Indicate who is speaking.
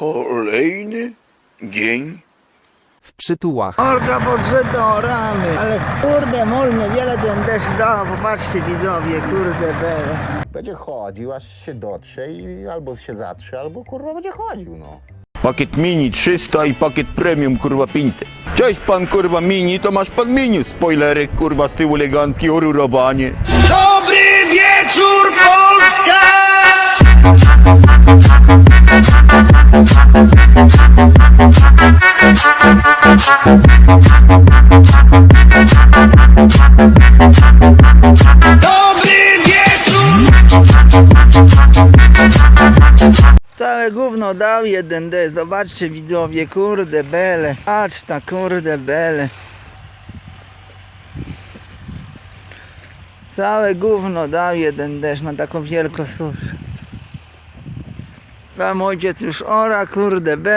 Speaker 1: Kolejny dzień
Speaker 2: W przytułach.
Speaker 3: Orka podrzyto ramy, ale kurde molnie, wiele ten deszcz dał, popatrzcie widzowie, kurde bele.
Speaker 4: Będzie chodził, aż się dotrze i albo się zatrze, albo kurwa będzie chodził, no.
Speaker 1: Pakiet mini 300 i pakiet premium kurwa 500. Cześć pan kurwa mini, to masz pan mini spoilerek kurwa z tyłu elegancki orurowanie.
Speaker 3: Całe gówno dał jeden d zobaczcie widzowie, kurde bele. Patrz ta kurde bele. Całe gówno dał jeden deszcz na taką wielką suszę. Tam ojciec już ora, kurde bele.